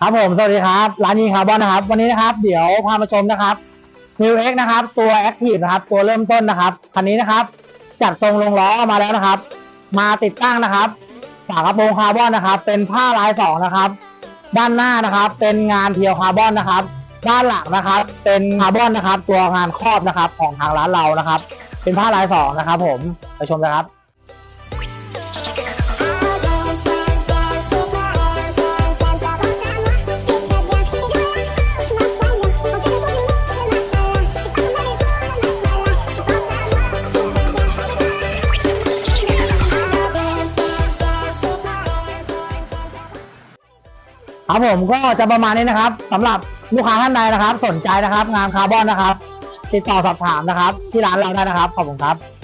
ครับผมสวัสดีครับ ร้านยีคาร์บอนนะครับ วันนี้นะครับ เดี๋ยวพามาชมนะครับ New X นะครับ ตัวแอคทีฟนะครับ ตัวเริ่มต้นนะครับคันนี้นะครับ จัดทรงลงล้อมาแล้วนะครับ มาติดตั้งนะครับฝากระโปรงคาร์บอนนะครับ เป็นผ้าลายสองนะครับ ด้านหน้านะครับ เป็นงานเพียวคาร์บอนนะครับ ด้านหลังนะครับ เป็นคาร์บอนนะครับ ตัวงานครอบนะครับ ของทางร้านเรานะครับ เป็นผ้าลายสองนะครับ ผมไปชมนะครับ ครับผมก็จะประมาณนี้นะครับสำหรับลูกค้าท่านใดนะครับ สนใจนะครับ งานคาร์บอนนะครับ ติดต่อสอบถามนะครับ ที่ร้านเราได้นะครับขอบคุณครับ